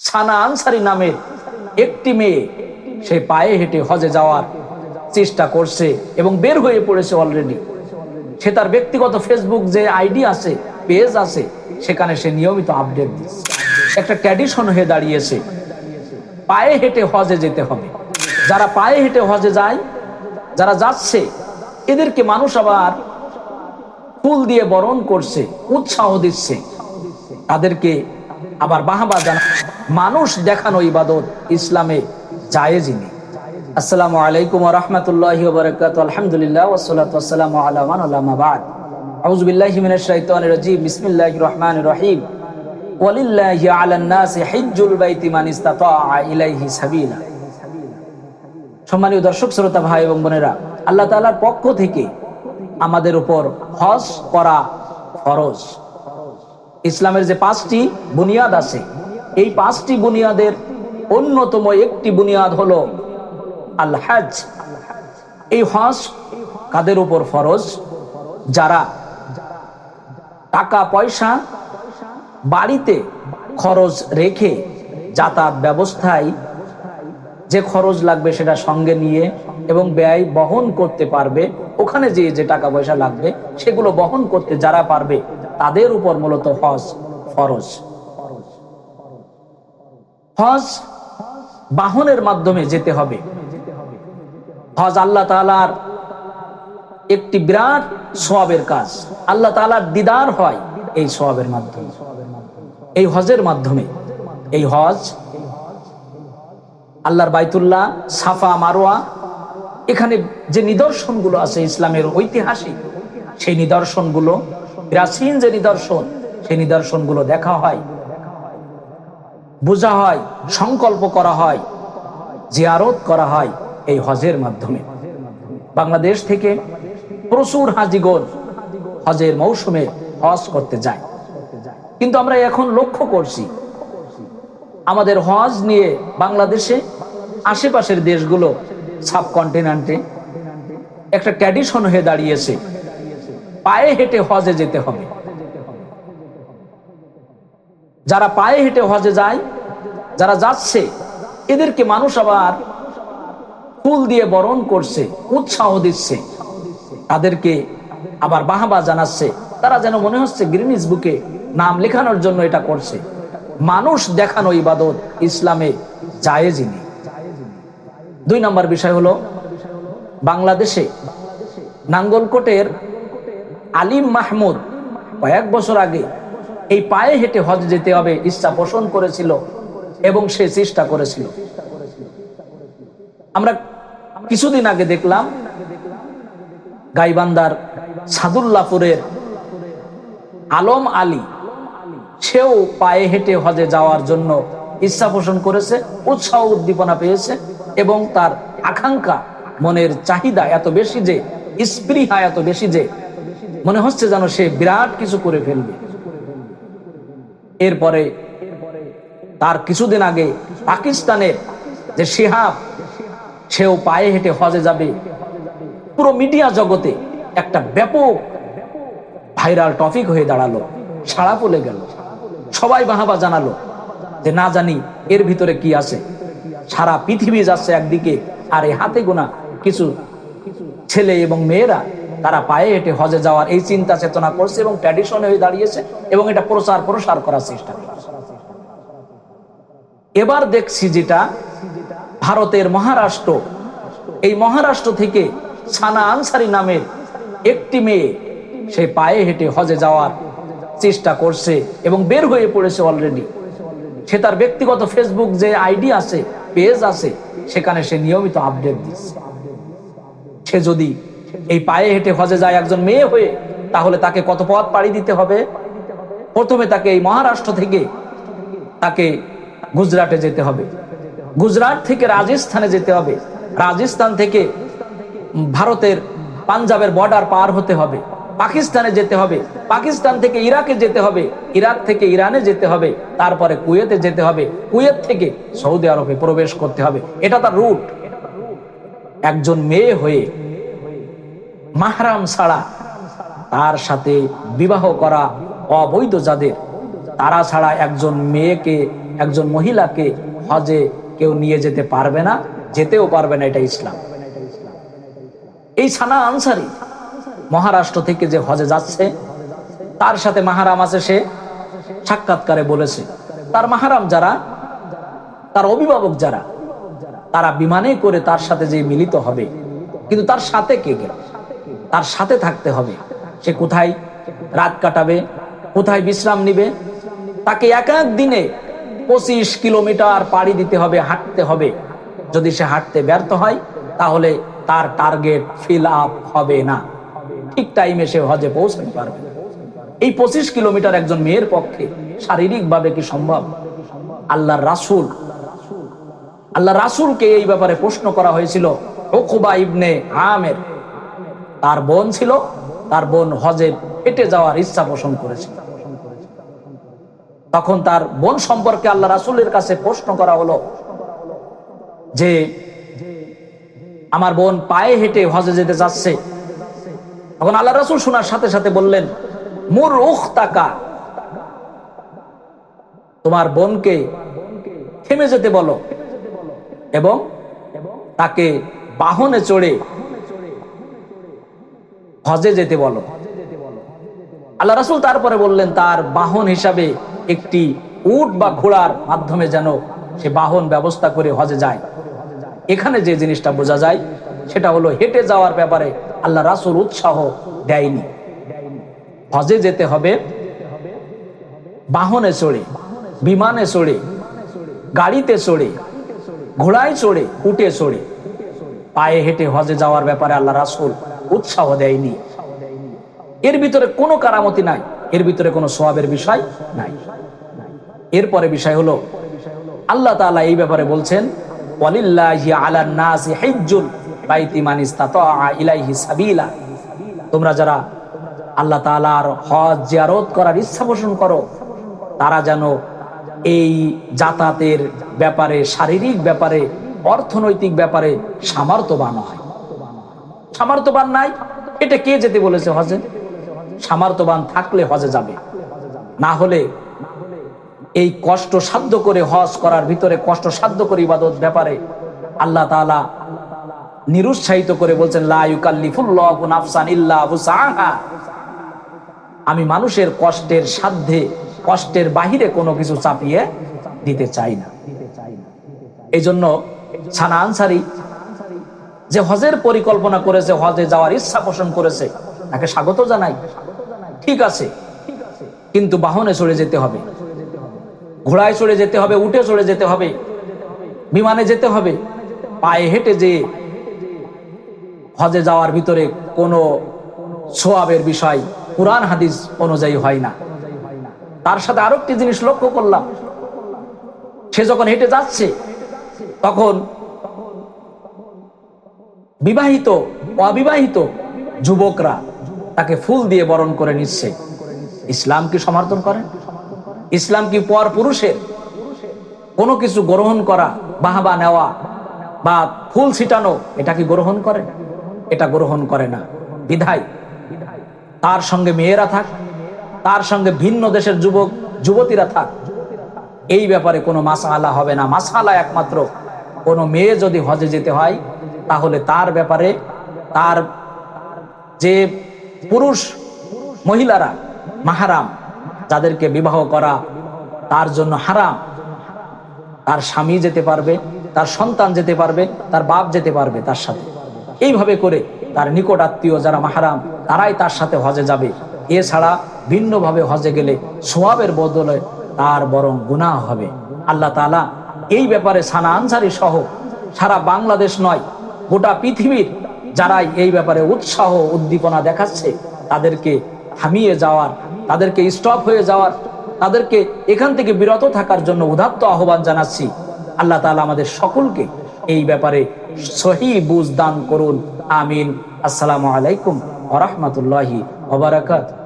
সানা আনসারি নামের একটি মেয়ে, সে পায়ে হেঁটে হজে যাওয়ার চেষ্টা করছে এবং বের হয়ে পড়েছে অলরেডি সে তার ব্যক্তিগত ফেসবুক যে আইডি আছে পেজ আছে, সেখানে সে নিয়মিত আপডেট দিচ্ছে। একটা ট্র্যাডিশন হয়ে দাঁড়িয়েছে, পায়ে হেঁটে হজে যেতে হবে। যারা পায়ে হেঁটে হজে যায়, যারা যাচ্ছে, এদেরকে মানুষ আবার ফুল দিয়ে বরণ করছে, উৎসাহ দিচ্ছে। তাদেরকে আবার বাহাবা জানা, মানুষ দেখানো ইবাদত ইসলামে জায়েজই নেই আসসালামু আলাইকুম রাহমাতুল্লাহি ওয়া বারাকাতুহু। আলহামদুলিল্লাহ ওয়া সালাতু ওয়াসসালামু আলা মান আল্লামা বাদ। আউযু বিল্লাহি মিনাশ শাইতানির রাজীম। বিসমিল্লাহির রহমানির রহিম। ওয়ালিল্লাহি আলান নাসি হিজ্জুল বাইতি মান ইসতাতাআ ইলাইহি সাবিলা। সম্মানীয় দর্শক, শ্রোতা ভাই এবং বোনেরা, আল্লাহ তাআলার পক্ষ থেকে আমাদের উপর হজ করা ফরজ। ইসলামের যে পাঁচটি বুনিয়াদ আছে, এই পাঁচটি বুনিয়াদের অন্যতম একটি বুনিয়াদ হলো আল হজ এই হজ কাদের উপর ফরজ? যারা টাকা পয়সা বাড়িতে খরচ রেখে যাতায়াত ব্যবস্থায় যে খরচ লাগবে সেটা সঙ্গে নিয়ে এবং ব্যয় বহন করতে পারবে, ওখানে যে যে টাকা পয়সা লাগবে সেগুলো বহন করতে যারা পারবে তাদের উপর মূলত হজ ফরজ। হজ বাহনের মাধ্যমে যেতে হবে। হজ আল্লাহ তালার একটি বিরাট সোয়াবের কাজ। আল্লাহ তালার দিদার হয় এই সোয়াবের মাধ্যমে। এই হজের মাধ্যমে। এই হজ আল্লাহর বাইতুল্লাহ, সাফা মারোয়া এখানে যে নিদর্শনগুলো আছে ইসলামের ঐতিহাসিক, সেই নিদর্শনগুলো প্রাচীন যে নিদর্শন, সেই নিদর্শনগুলো দেখা হয়, বোঝা হয়, সংকল্প করা হয়, জিয়ারত করা হয় এই হজের মাধ্যমে। বাংলাদেশ থেকে প্রচুর হাজিগণ হজের মৌসুমে হজ করতে যায়। কিন্তু আমরা এখন লক্ষ্য করছি, আমাদের হজ নিয়ে বাংলাদেশে আশেপাশের দেশগুলো সাবকন্টিনেন্টে একটা ট্র্যাডিশন হয়ে দাঁড়িয়েছে। পায়ে হেঁটে হজে যেতে হবে। যারা পায়ে হেঁটে হজে যায়, যারা যাচ্ছে, এদেরকে মানুষ আবার ফুল দিয়ে বরণ করছে, উৎসাহ দিচ্ছে। তাদেরকে আবার বাহাবা জানাচ্ছে। তারা যেন মনে হচ্ছে গ্রিনিস বুকে নাম লেখানোর জন্য এটা করছে। মানুষ দেখানো ইবাদত ইসলামে জায়েজই নেই। দুই নম্বর বিষয় হলো, বাংলাদেশে নাঙ্গলকোটের আলিম মাহমুদ, কয়েক বছর আগে এই পায়ে হেঁটে হজ যেতে হবে, ইচ্ছা পোষণ করেছিল এবং সে চেষ্টা করেছিল। আমরা কিছুদিন আগে দেখলাম গাইবান্দার সাদুল্লাপুরের আলম আলী, সেও পায়ে হেঁটে হজে যাওয়ার জন্য ইচ্ছা পোষণ করেছে, উৎসাহ উদ্দীপনা পেয়েছে এবং তার আকাঙ্ক্ষা, মনের চাহিদা এত বেশি যে, স্পৃহা এত বেশি যে মনে হচ্ছে যেন সে বিরাট কিছু করে ফেলবে। এরপরে, তার কিছুদিন আগে পাকিস্তানের যে শিহাব, সেও পায়ে হেঁটে হজে যাবে। পুরো মিডিয়া জগতে একটা ব্যাপক ভাইরাল টপিক হয়ে দাঁড়াল, সাড়া পলে গেল। সবাই বাহাবা জানালো যে না জানি এর ভিতরে কি আছে। সারা পৃথিবী যাচ্ছে একদিকে, আর এই হাতে গোনা কিছু ছেলে এবং মেয়েরা তারা পায়ে হেঁটে হজে যাওয়ার এই চিন্তা চেতনা করছে এবং ট্র্যাডিশন হয়ে দাঁড়িয়েছে এবং এটা প্রচার প্রসার করার চেষ্টা করছে। এবার দেখছি যেটা ভারতের মহারাষ্ট্র। এই মহারাষ্ট্র থেকে সানা আনসারি নামের একটি মেয়ে, সে পায়ে হেঁটে হজে যাওয়ার চেষ্টা করছে এবং বের হয়ে পড়েছে অলরেডি সে তার ব্যক্তিগত ফেসবুক যে আইডি আছে পেজ আছে, সেখানে সে নিয়মিত আপডেট দিচ্ছে। সে যদি এই পায়ে হেঁটে হজে যায় একজন মেয়ে হয়ে, তাহলে তাকে কত পথ পাড়ি দিতে হবে? প্রথমে তাকে এই মহারাষ্ট্র থেকে তাকে গুজরাটে যেতে হবে। গুজরাট থেকে রাজস্থানে যেতে হবে। রাজস্থান থেকে ভারতের পাঞ্জাবের বর্ডার পার হতে হবে। পাকিস্তানে যেতে হবে। পাকিস্তান থেকে ইরাকে যেতে হবে। ইরাক থেকে ইরানে যেতে হবে। তারপরে কুয়েতে যেতে হবে। কুয়েত থেকে সৌদি আরবে প্রবেশ করতে হবে। এটা তার রুট একজন মেয়ে হয়ে মাহরাম ছাড়া তার সাথে বিবাহ করা অবৈধ যাদের, তারা ছাড়া একজন মেয়েকে, একজন মহিলাকে হজে কেউ নিয়ে যেতে পারবে না, যেতেও পারবে না, এটা ইসলাম। এই সানা আনসারি মহারাষ্ট্র থেকে যে হজে যাচ্ছে, তার সাথে মাহারাম আছে সে, সাক্ষাৎকারে বলেছে, তার মাহারাম যারা, তার অভিভাবক যারা, তারা বিমানে করে তার সাথে যে মিলিত হবে, কিন্তু তার সাথে কে গেল? তার সাথে থাকতে হবে। সে কোথায় রাত কাটাবে, কোথায় বিশ্রাম নিবে? তাকে এক এক দিনে পঁচিশ কিলোমিটার পাড়ি দিতে হবে, হাঁটতে হবে। যদি সে হাঁটতে ব্যর্থ হয়, তাহলে তার টার্গেট ফিল আপ হবে না। ঠিক টাইমে সে হজে পৌঁছাতে পারবে। এই পঁচিশ কিলোমিটার একজন মেয়ের পক্ষে শারীরিকভাবে কি সম্ভব? আল্লাহ রাসুল আল্লাহ রাসুলকে এই ব্যাপারে প্রশ্ন করা হয়েছিল ওকুবা ইবনে আমের। তার বোন ছিল, তার বোন হজে হেঁটে যাওয়ার ইচ্ছা পোষণ করেছিল তখন তার বোন সম্পর্কে আল্লাহ রাসুলের কাছে প্রশ্ন করা হলো যে, আমার বোন পায়ে হেঁটে হজে যেতে যাচ্ছে। তখন আল্লাহ রাসুল শোনার সাথে সাথে বললেন, মুর উখ তাকা তোমার বোনকে থেমে যেতে বলো এবং তাকে বাহনে চড়ে হজে যেতে বলো। আল্লাহ রাসুল তারপরে বললেন, তার বাহন হিসাবে একটি উট বা ঘোড়ার মাধ্যমে যেন সে বাহন ব্যবস্থা করে হজে যায়। এখানে যে জিনিসটা বোঝা যায়, সেটা হলো হেঁটে যাওয়ার ব্যাপারে আল্লাহ রাসুল উৎসাহ দেয়নি। হজে যেতে হবে, বাহনে চড়ে, বিমানে চড়ে, গাড়িতে চড়ে, ঘোড়ায় চড়ে, উটে চড়ে। পায়ে হেঁটে হজে যাওয়ার ব্যাপারে আল্লাহ রাসুল উৎসাহ দেয়নি। এর ভিতরে কোনো কারামতি নাই, এর ভিতরে কোনো সোয়াবের বিষয় নাই। এরপরে বিষয় হলো, আল্লাহ তাআলা এই ব্যাপারে বলছেন তোমরা যারা আল্লাহ তাআলার হজ জিয়ারত করার ইচ্ছা পোষণ করো, তারা যেন এই যাতায়াতের ব্যাপারে, শারীরিক ব্যাপারে, অর্থনৈতিক ব্যাপারে সামর্থ্যবান হয়। সামর্থ্যবান নাই। এটা কে যেতে বলেছে হজে? সামর্থ্যবান থাকলে হজে যাবে। না হলে এই কষ্ট সাধ্য করে হজ করার ভিতরে কষ্ট সাধ্য করে ইবাদত ব্যাপারে আল্লাহ তাআলা নিরুৎসাহিত করে বলছেন আমি মানুষের কষ্টের সাধ্যে, কষ্টের বাহিরে কোনো কিছু চাপিয়ে দিতে চাই না। এই জন্য ছানা আনসারি যে হজের পরিকল্পনা করেছে, হজে যাওয়ার ইচ্ছা পোষণ করেছে, তাকে স্বাগত জানাই। ঠিক আছে, কিন্তু বাহনে চড়ে যেতে হবে। ঘোড়ায় চড়ে যেতে হবে, উঠে চড়ে যেতে হবে, বিমানে যেতে হবে। পায়ে হেঁটে যে হজে যাওয়ার ভিতরে কোনো সোয়াবের বিষয়, কোরআন, হাদিস অনুযায়ী হয় না। তার সাথে আরও একটি জিনিস লক্ষ্য করলাম। সে যখন হেঁটে যাচ্ছে, তখন বিবাহিত, অবিবাহিত যুবকরা তাকে ফুল দিয়ে বরণ করে নিচ্ছে। ইসলাম কি সমর্থন করে? ইসলাম কি পর পুরুষের? কোনো কিছু গ্রহণ করা, বাহাবা নেওয়া বা ফুল ছিটানো, এটা কি গ্রহণ করে? এটা গ্রহণ করে না। বিধায় তার সঙ্গে মেয়েরা থাক, তার সঙ্গে ভিন্ন দেশের যুবক, যুবতীরা থাক, এই ব্যাপারে কোনো মাসালা হবে না। মাসালা একমাত্র কোনো মেয়ে যদি হজে যেতে হয় তাহলে তার ব্যাপারে তার যে পুরুষ মহিলারা, মাহারাম, যাদেরকে বিবাহ করা তার জন্য হারাম। তার স্বামী যেতে পারবে, তার সন্তান যেতে পারবে, তার বাপ যেতে পারবে তার সাথে। এইভাবে করে তার নিকট আত্মীয় যারা মাহারাম, তারাই তার সাথে হজে যাবে। এছাড়া ভিন্নভাবে হজে গেলে সোয়াবের বদলে তার বরং গুনাহ হবে। আল্লাহ তাআলা এই ব্যাপারে সানা আনসারি সহ সারা বাংলাদেশ নয় গোটা পৃথিবীর যারাই এই ব্যাপারে উৎসাহ উদ্দীপনা দেখাচ্ছে, তাদেরকে থামিয়ে যাওয়ার, তাদেরকে স্টপ হয়ে যাওয়ার, তাদেরকে এখান থেকে বিরত থাকার জন্য উদাত্ত আহ্বান জানাচ্ছি। আল্লাহ তাআলা আমাদের সকলকে এই ব্যাপারে সহি বুঝ দান করুন। আমিন। আসসালামু আলাইকুম ওয়া রাহমাতুল্লাহি ওয়া বারাকাতুহু।